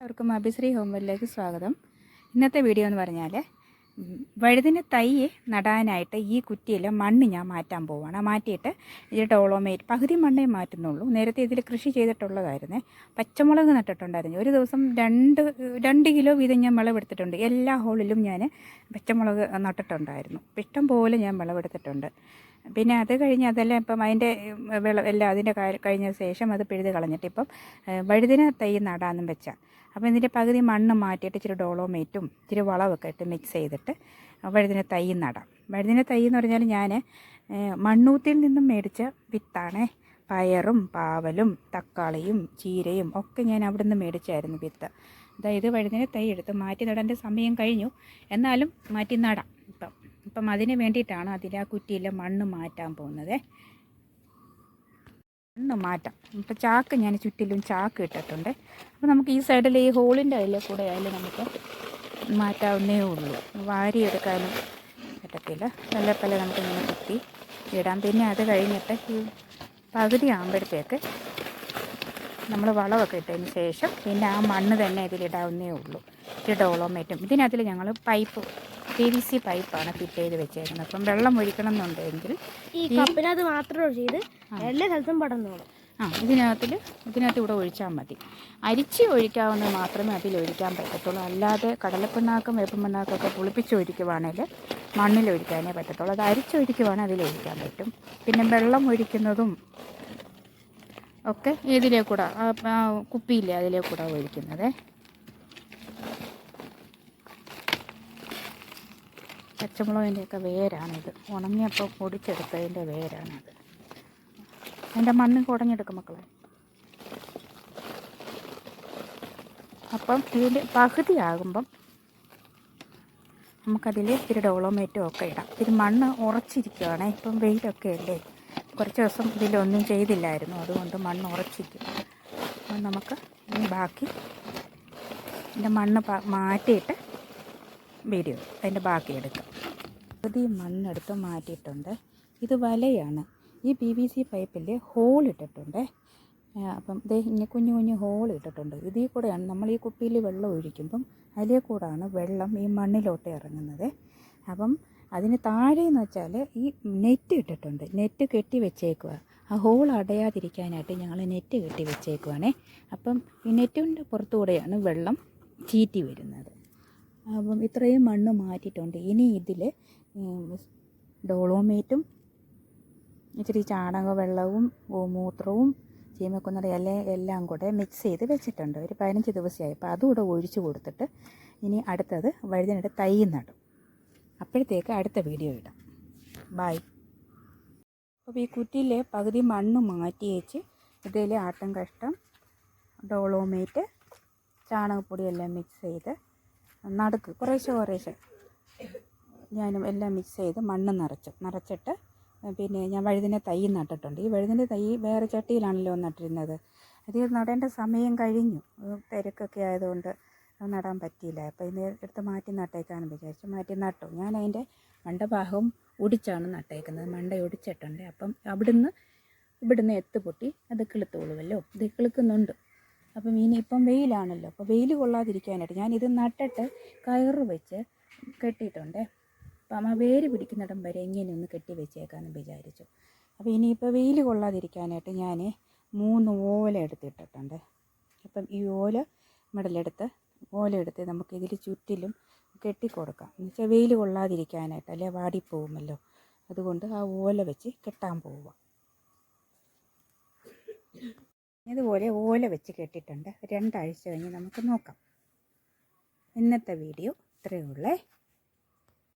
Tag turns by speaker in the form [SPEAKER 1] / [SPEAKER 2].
[SPEAKER 1] എല്ലാവർക്കും അഭിശ്രീ ഹോംവെല്ലിലേക്ക് സ്വാഗതം. ഇന്നത്തെ വീഡിയോ എന്ന് പറഞ്ഞാൽ വഴുതിന് തൈ നടാനായിട്ട് ഈ കുറ്റിയിൽ മണ്ണ് ഞാൻ മാറ്റാൻ പോവുകയാണ് മാറ്റിയിട്ട് ഇതിൽ ഡോളോമേറ്റ് പകുതി മണ്ണേ മാറ്റുന്നുള്ളൂ. നേരത്തെ ഇതിൽ കൃഷി ചെയ്തിട്ടുള്ളതായിരുന്നേ. പച്ചമുളക് നട്ടിട്ടുണ്ടായിരുന്നു. ഒരു ദിവസം രണ്ട് രണ്ട് കിലോ വീതം ഞാൻ വിളവെടുത്തിട്ടുണ്ട്. എല്ലാ ഹോളിലും ഞാൻ പച്ചമുളക് നട്ടിട്ടുണ്ടായിരുന്നു. ഇഷ്ടം പോലെ ഞാൻ വിളവെടുത്തിട്ടുണ്ട്. പിന്നെ അത് കഴിഞ്ഞ് അതെല്ലാം ഇപ്പം അതിന്റെ വിള എല്ലാം അതിന്റെ കഴിഞ്ഞ ശേഷം അത് പിഴുത് കളഞ്ഞിട്ട് ഇപ്പം വഴുതിന തൈ നടാനും വെച്ചാൽ അപ്പോൾ ഇതിന്റെ പകുതി മണ്ണ് മാറ്റിയിട്ട് ഇച്ചിരി ഡോളോമേറ്റും ഇച്ചിരി വളമൊക്കെ ഇട്ട് മിക്സ് ചെയ്തിട്ട് വഴുതിന തൈ നടാം. വഴുതിന തൈ എന്ന് പറഞ്ഞാൽ ഞാൻ മണ്ണൂത്തിൽ നിന്നും മേടിച്ച വിത്താണ്. പയറും പാവലും തക്കാളിയും ചീരയും ഒക്കെ ഞാൻ അവിടെ നിന്ന് മേടിച്ചായിരുന്നു വിത്ത്. അതായത് വഴുതിന തൈ എടുത്ത് മാറ്റി നടേണ്ട സമയം കഴിഞ്ഞു. എന്നാലും മാറ്റി നടാം. ഇപ്പം അതിന് വേണ്ടിയിട്ടാണ് അതിൽ ആ കുറ്റിയിലെ മണ്ണ് മാറ്റാൻ പോകുന്നത്. മണ്ണ് മാറ്റാം. ഇപ്പം ചാക്ക് ഞാൻ ചുറ്റിലും ചാക്ക് ഇട്ടിട്ടുണ്ട്. അപ്പോൾ നമുക്ക് ഈ സൈഡിൽ ഈ ഹോളിന്റെ അതിലെ കൂടെ ആയാലും നമുക്ക് മാറ്റാവുന്നേ ഉള്ളൂ. വാരിയെടുക്കാനും പറ്റത്തില്ല. പല പല നമുക്ക് ഇങ്ങനെ കുത്തി ഇടാം. പിന്നെ അത് കഴിഞ്ഞിട്ട് ഈ പകുതി ആകുമ്പോഴത്തേക്ക് നമ്മൾ വളമൊക്കെ ഇട്ടതിന് ശേഷം പിന്നെ ആ മണ്ണ് തന്നെ ഇതിലിടാവുന്നേ ഉള്ളൂ. ഇത് ഡോളോമേറ്റും ഇതിനകത്തിൽ ഞങ്ങൾ പൈപ്പ് പി വി സി പൈപ്പാണ് ഫിറ്റ് ചെയ്ത് വെച്ചേക്കുന്നത്. അപ്പം വെള്ളം ഒഴിക്കണം എന്നുണ്ടെങ്കിൽ
[SPEAKER 2] ഈ കപ്പിനകത്ത് മാത്രം ചെയ്ത് എല്ലാ സ്ഥലത്തും പടർന്നോളും.
[SPEAKER 1] ആ ഇതിനകത്തിൽ ഇതിനകത്ത് ഇവിടെ ഒഴിച്ചാൽ മതി. അരിച്ച് ഒഴിക്കാവുന്നത് മാത്രമേ അതിൽ ഒഴിക്കാൻ പറ്റത്തുള്ളൂ. അല്ലാതെ കടലപ്പിണ്ണാക്കും വേപ്പുപിണ്ണാക്കൊക്കെ പുളിപ്പിച്ച് ഒഴിക്കുവാണെങ്കിൽ മണ്ണിൽ ഒഴിക്കാനേ പറ്റത്തുള്ളൂ. അത് അരിച്ചൊഴിക്കുവാണെങ്കിൽ അതിൽ ഒഴിക്കാൻ പറ്റും. പിന്നെ വെള്ളം ഒഴിക്കുന്നതും ഒക്കെ ഇതിലേ കൂടെ ആ ആ കുപ്പിയില്ലേ അതിലേ കൂടെ ഒഴിക്കുന്നത്. പച്ചമുളകിന്റെയൊക്കെ വേരാണിത്. ഉണങ്ങിയപ്പോൾ പൊടിച്ചെടുത്തതിന്റെ വേരാണിത്. അതിന്റെ മണ്ണ് കുടഞ്ഞെടുക്കും മക്കളെ. അപ്പം ഇതിന്റെ പകുതി ആകുമ്പം നമുക്കതിൽ ഇത്തിരി ഡോളോമേറ്റും ഒക്കെ ഇടാം. ഇത്തിരി മണ്ണ് ഉറച്ചിരിക്കുകയാണേ ഇപ്പം വെയിലൊക്കെ അല്ലേ? കുറച്ച് ദിവസം ഇതിലൊന്നും ചെയ്തില്ലായിരുന്നു അതുകൊണ്ട് മണ്ണ് ഉറച്ചിരിക്കും. അപ്പം നമുക്ക് ഇനി ബാക്കി ഇതിന്റെ മണ്ണ് മാറ്റിയിട്ട് വീഡിയോ അതിന്റെ ബാക്കി എടുക്കാം. പകുതി മണ്ണെടുത്ത് മാറ്റിയിട്ടുണ്ട്. ഇത് വലയാണ്. ഈ പി വി സി പൈപ്പിൽ ഹോൾ ഇട്ടിട്ടുണ്ട്. അപ്പം ദേ ഇങ്ങനെ കുഞ്ഞു കുഞ്ഞു ഹോൾ ഇട്ടിട്ടുണ്ട്. ഇതിൽ കൂടെയാണ് നമ്മൾ ഈ കുപ്പിയിൽ വെള്ളം ഒഴിക്കുമ്പം അതിലേ കൂടാണ് വെള്ളം ഈ മണ്ണിലോട്ട് ഇറങ്ങുന്നത്. അപ്പം അതിന് താഴെ എന്ന് വെച്ചാൽ ഈ നെറ്റ് ഇട്ടിട്ടുണ്ട്. നെറ്റ് കെട്ടി വെച്ചേക്കുക ആ ഹോൾ അടയാതിരിക്കാനായിട്ട് ഞങ്ങൾ നെറ്റ് കെട്ടി വെച്ചേക്കുവാണേ. അപ്പം ഈ നെറ്റിന്റെ പുറത്തുകൂടെയാണ് വെള്ളം ചീറ്റി വരുന്നത്. അപ്പം ഇത്രയും മണ്ണ് മാറ്റിയിട്ടുണ്ട്. ഇനി ഇതിൽ ഡോളോമേറ്റും ഇച്ചിരി ചാണക വെള്ളവും ഗോമൂത്രവും ചീമക്കുന്നറി ഇല എല്ലാം കൂടെ മിക്സ് ചെയ്ത് വെച്ചിട്ടുണ്ട്. ഒരു പതിനഞ്ച് ദിവസമായി. അപ്പോൾ അതും കൂടെ ഒഴിച്ച് കൊടുത്തിട്ട് ഇനി അടുത്തത് വഴുതിനിട്ട് തൈ നടും. അപ്പോഴത്തേക്ക് അടുത്ത വീഡിയോ ഇടാം. ബായ് അപ്പോൾ ഈ കുറ്റിയിലെ പകുതി മണ്ണ് മാറ്റി വെച്ച് ഇതിൽ ആട്ടം കഷ്ടം ഡോളോമേറ്റ് ചാണകപ്പൊടിയെല്ലാം മിക്സ് ചെയ്ത് നടുക്ക് കുറേശ്ശെ കുറേശ്ശെ. ഞാനും എല്ലാം മിക്സ് ചെയ്ത് മണ്ണ് നിറച്ചു നിറച്ചിട്ട് പിന്നെ ഞാൻ വഴുതിന്റെ തൈ നട്ടിട്ടുണ്ട്. ഈ വഴുതിന്റെ തൈ വേറെ ചട്ടിയിലാണല്ലോ നട്ടിരുന്നത്. അത് നടേണ്ട സമയം കഴിഞ്ഞു. തിരക്കൊക്കെ ആയതുകൊണ്ട് നടാൻ പറ്റിയില്ല. അപ്പോൾ ഇത് എടുത്ത് മാറ്റി നട്ടേക്കാന്ന് വിചാരിച്ചു. മാറ്റി നട്ടു. ഞാൻ അതിന്റെ മണ്ടഭാഗം ഒടിച്ചാണ് നട്ടേക്കുന്നത്. മണ്ട ഒടിച്ചിട്ടുണ്ട്. അപ്പം അവിടുന്ന് ഇവിടുന്ന് എത്ത് പൊട്ടി അത് കിളുത്തോളുമല്ലോ ഇത് കിളുക്കുന്നുണ്ട്. അപ്പം ഇനിയിപ്പം വെയിലാണല്ലോ. അപ്പോൾ വെയിൽ കൊള്ളാതിരിക്കാനായിട്ട് ഞാനിത് നട്ടിട്ട് കയറ് വെച്ച് കെട്ടിയിട്ടുണ്ട്. അപ്പം ആ വേര് പിടിക്കുന്നിടം വരെ ഇങ്ങനെ ഒന്ന് കെട്ടി വെച്ചേക്കാമെന്ന് വിചാരിച്ചു. അപ്പോൾ ഇനിയിപ്പോൾ വെയിൽ കൊള്ളാതിരിക്കാനായിട്ട് ഞാൻ മൂന്ന് ഓല എടുത്തിട്ടിട്ടുണ്ട്. അപ്പം ഈ ഓല മെടലെടുത്ത് ഓല എടുത്ത് നമുക്ക് ഇതിൽ ചുറ്റിലും കെട്ടിക്കൊടുക്കാം. എന്ന് വെച്ചാൽ വെയിൽ കൊള്ളാതിരിക്കാനായിട്ട് അല്ലെ വാടിപ്പോകുമല്ലോ അതുകൊണ്ട് ആ ഓല വെച്ച് കെട്ടാൻ പോവുക. ഇതുപോലെ ഓല വെച്ച് കെട്ടിയിട്ടുണ്ട്. രണ്ടാഴ്ച കഴിഞ്ഞ് നമുക്ക് നോക്കാം. ഇന്നത്തെ വീഡിയോ ഇത്രയേ ഉള്ളേ.